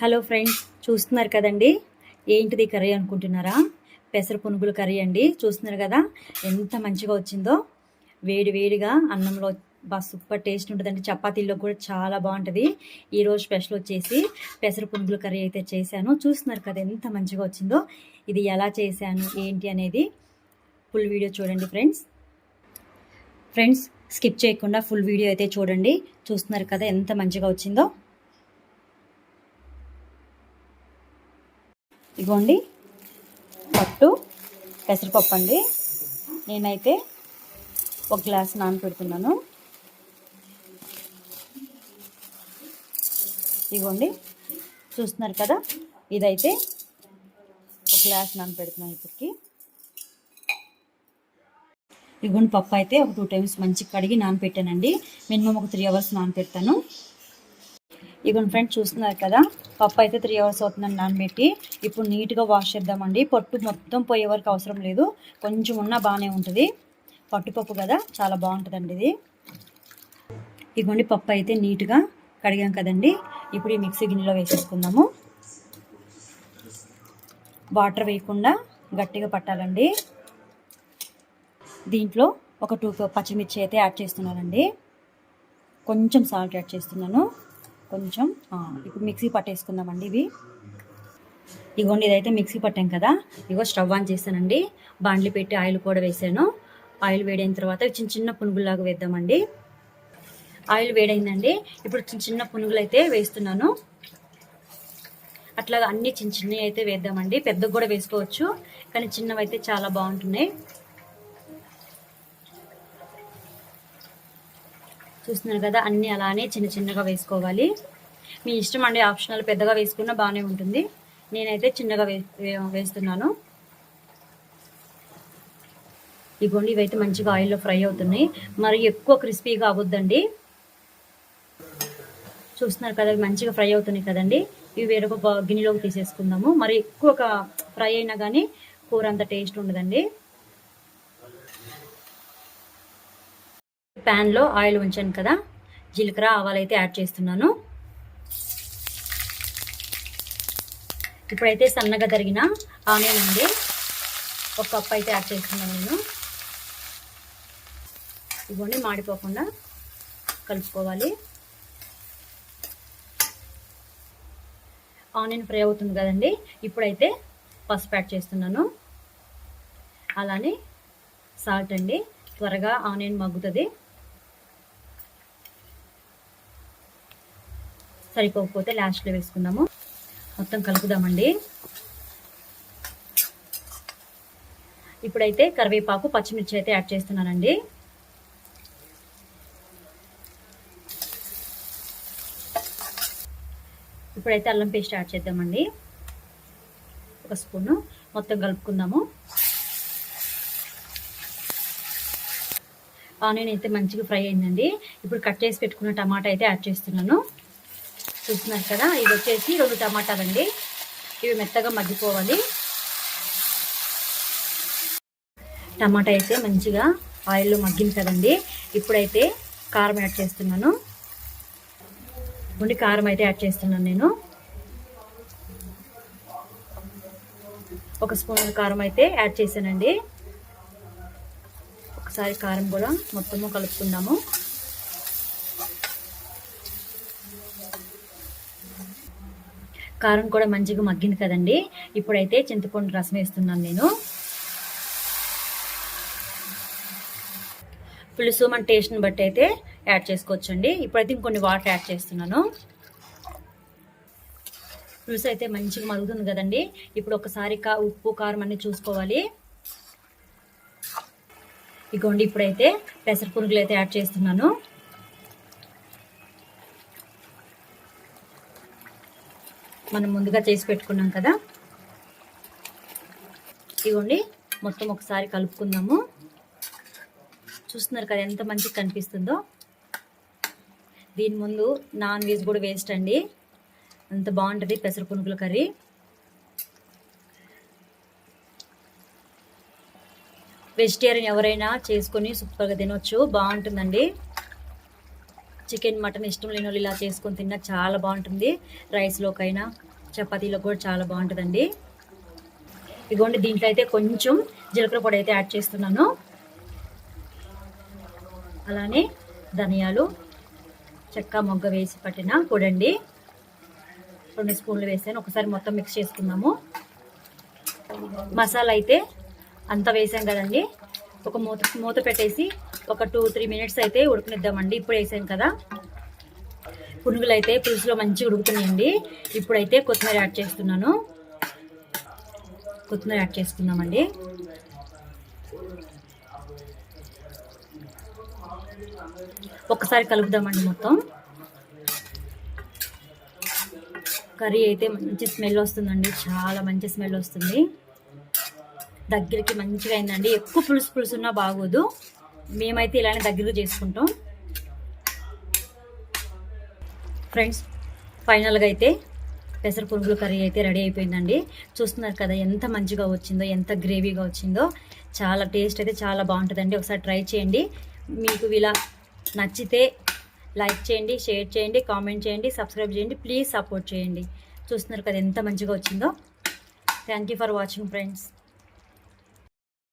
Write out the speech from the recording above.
Hello friends చూస్తున్నారు కదండి? ఏంటిది కర్రీ అనుకుంటున్నారా? పెసర పునుగులు కర్రీ అండి చూస్తున్నారు కదా? ఎంత మంచిగా వచ్చిందో. వేడి వేడిగా అన్నంలో బాగా సూపర్ టేస్ట్ ఉంటుందండి. చపాతీల్లో కూడా చాలా బాగుంటుంది. ఈరోజు స్పెషల్ వచ్చేసి పెసర పునుగుల కర్రీ అయితే చేశాను. చూస్తున్నారు కదా ఎంత మంచిగా వచ్చిందో. ఇది ఎలా చేశాను ఏంటి అనేది ఫుల్ వీడియో చూడండి ఫ్రెండ్స్. ఫ్రెండ్స్ స్కిప్ చేయకుండా ఫుల్ వీడియో అయితే చూడండి. చూస్తున్నారు కదా ఎంత మంచిగా వచ్చిందో. ఇగోండి. పట్టు పెసరపప్పు అండి. నేనైతే ఒక గ్లాస్ నానపెడుతున్నాను. ఇగోండి. చూస్తున్నారు కదా ఇదైతే ఒక గ్లాస్ నానపెడుతున్నాను ఇప్పటికి. ఇగోండి పప్పు అయితే ఒక టూ టైమ్స్ మంచిగా కడిగి నానపెట్టానండి. మినిమం ఒక త్రీ అవర్స్ నానపెడతాను. ఇగోండి ఫ్రెండ్స్ చూస్తున్నారు కదా? పప్పు అయితే త్రీ అవర్స్ అవుతుందని నానబెట్టి ఇప్పుడు నీట్గా వాష్ చేద్దామండి. పట్టు మొత్తం పోయే వరకు అవసరం లేదు. కొంచెం ఉన్నా బాగానే ఉంటుంది. పట్టుపప్పు కదా చాలా బాగుంటుందండి ఇది. ఇగోండి పప్పు అయితే నీట్గా కడిగాం కదండి. ఇప్పుడు ఈ మిక్సీ గిన్నెలో వేసేసుకుందాము. వాటర్ వేయకుండా గట్టిగా పట్టాలండి. దీంట్లో ఒక టూ పచ్చిమిర్చి అయితే యాడ్ చేస్తున్నానండి. కొంచెం సాల్ట్ యాడ్ చేస్తున్నాను. కొంచెం ఇప్పుడు మిక్సీ పట్టేసుకుందామండి ఇవి. ఇగోండి ఇదైతే మిక్సీ పట్టాం కదా. ఇగో స్టవ్ ఆన్ చేశానండి. బాండ్లు పెట్టి ఆయిల్ కూడా వేసాను. ఆయిల్ వేడైన తర్వాత చిన్న చిన్న పునుగులాగా వేద్దామండి. ఆయిల్ వేడైందండి. ఇప్పుడు చిన్న చిన్న పునుగులు అయితే వేస్తున్నాను. అట్లాగా అన్ని చిన్న చిన్నవి అయితే వేద్దామండి. పెద్దగా కూడా వేసుకోవచ్చు. కానీ చిన్నవి అయితే చాలా బాగుంటున్నాయి. చూస్తున్నారు కదా అన్ని అలానే చిన్న చిన్నగా వేసుకోవాలి. మీ ఇష్టం అండి ఆప్షనల్ పెద్దగా వేసుకున్నా బాగానే ఉంటుంది. నేనైతే చిన్నగా వే వేస్తున్నాను. ఇగోండి ఇవైతే మంచిగా ఆయిల్లో ఫ్రై అవుతున్నాయి. మరి ఎక్కువ క్రిస్పీగా అవ్వద్దండి చూస్తున్నారు కదా మంచిగా ఫ్రై అవుతున్నాయి కదండి. ఇవి వేరొక గిన్నెలోకి తీసేసుకుందాము. మరి ఎక్కువ ఫ్రై అయినా కానీ కూర అంత టేస్ట్ ఉండదండి. ప్యాన్లో ఆయిల్ ఉంచాను కదా. జీలకర్ర ఆవాలు అయితే యాడ్ చేస్తున్నాను. ఇప్పుడైతే సన్నగా తరిగిన ఆనియన్ అండి. ఒక కప్ అయితే యాడ్ చేస్తున్నాను నేను. ఇవ్వండి మాడిపోకుండా కలుపుకోవాలి. ఆనియన్ ఫ్రై అవుతుంది కదండి. ఇప్పుడైతే పసుపు యాడ్ చేస్తున్నాను. అలానే సాల్ట్ అండి. త్వరగా ఆనియన్ మగ్గుతుంది. సరిపోకపోతే లాస్ట్లో వేసుకుందాము. మొత్తం కలుపుదామండి. ఇప్పుడైతే కరివేపాకు పచ్చిమిర్చి అయితే యాడ్ చేస్తున్నానండి. ఇప్పుడైతే అల్లం పేస్ట్ యాడ్ చేద్దామండి. ఒక స్పూను. మొత్తం కలుపుకుందాము. ఆనియన్ అయితే మంచిగా ఫ్రై అయిందండి. ఇప్పుడు కట్ చేసి పెట్టుకున్న టమాటా అయితే యాడ్ చేస్తున్నాను. చూస్తున్నారు కదా ఇది వచ్చేసి రెండు టమాటాలు అండి ఇవి మెత్తగా మగ్గిపోవాలి. టమాటా అయితే మంచిగా ఆయిల్లో మగ్గింది కదండి. ఇప్పుడైతే కారం యాడ్ చేస్తున్నాను. ఉండి కారం అయితే యాడ్ చేస్తున్నాను నేను. ఒక స్పూన్ కారం అయితే యాడ్ చేశానండి. ఒకసారి కారం కూడా మొత్తము కలుపుకుందాము. కారం కూడా మంచిగా మగ్గింది కదండి. ఇప్పుడైతే చింతపండు రసం వేస్తున్నాను నేను. పులుసు మన టేస్ట్ని బట్టి అయితే యాడ్ చేసుకోవచ్చండి. ఇప్పుడైతే ఇంకొన్ని వాటర్ యాడ్ చేస్తున్నాను. పులుసు అయితే మంచిగా మరుగుతుంది కదండి. ఇప్పుడు ఒకసారి కా ఉప్పు కారం అన్ని చూసుకోవాలి. ఇగోండి ఇప్పుడైతే పెసర పురుగులు అయితే యాడ్ చేస్తున్నాను. మనం ముందుగా చేసి పెట్టుకున్నాం కదా. ఇవ్వండి మొత్తం ఒకసారి కలుపుకుందాము. చూస్తున్నారు కదా ఎంత మంచిగా కనిపిస్తుందో. దీని ముందు నాన్ వెజ్ కూడా వేస్ట్ అండి. అంత బాగుంటుంది పెసర పునుగుల కర్రీ. వెజిటేరియన్ ఎవరైనా చేసుకొని సూపర్గా తినొచ్చు. బాగుంటుందండి. చికెన్ మటన్ ఇష్టం లేని వాళ్ళు ఇలా చేసుకొని తిన్నా చాలా బాగుంటుంది. రైస్లోకైనా చపాతీలో కూడా చాలా బాగుంటుందండి. ఇదిగోండి దీంట్లో అయితే కొంచెం జీలకర్ర పొడి అయితే యాడ్ చేస్తున్నాను. అలానే ధనియాలు చెక్క మొగ్గ వేసి పట్టిన పొడండి. రెండు స్పూన్లు వేసాను. ఒకసారి మొత్తం మిక్స్ చేసుకున్నాము మసాలా అయితే అంత వేసాం కదండి. ఒక మూత మూత పెట్టేసి ఒక టూ త్రీ మినిట్స్ అయితే ఉడకనిద్దామండి. ఇప్పుడు వేసాం కదా. పునుగులు అయితే పులుసులో మంచిగా ఉడుకుతున్నాయండి. ఇప్పుడైతే కొత్తిమీర యాడ్ చేస్తున్నాను. కొత్తిమీర యాడ్ చేసుకుందామండి. ఒక్కసారి కలుపుదామండి మొత్తం. కర్రీ అయితే మంచి స్మెల్ వస్తుందండి. చాలా మంచి స్మెల్ వస్తుంది. దగ్గరికి మంచిగా అయిందండి. ఎక్కువ పులుసు పులుసు ఉన్నా బాగోదు. మేమైతే ఇలానే దగ్గరగా చేసుకుంటాం. ఫ్రెండ్స్ ఫైనల్గా అయితే పెసర పురుగుల కర్రీ అయితే రెడీ అయిపోయిందండి. చూస్తున్నారు కదా ఎంత మంచిగా వచ్చిందో ఎంత గ్రేవీగా వచ్చిందో. చాలా టేస్ట్ అయితే చాలా బాగుంటుందండి. ఒకసారి ట్రై చేయండి. మీకు ఇలా నచ్చితే లైక్ చేయండి షేర్ చేయండి కామెంట్ చేయండి సబ్స్క్రైబ్ చేయండి ప్లీజ్ సపోర్ట్ చేయండి. చూస్తున్నారు కదా ఎంత మంచిగా వచ్చిందో. Thank you for watching friends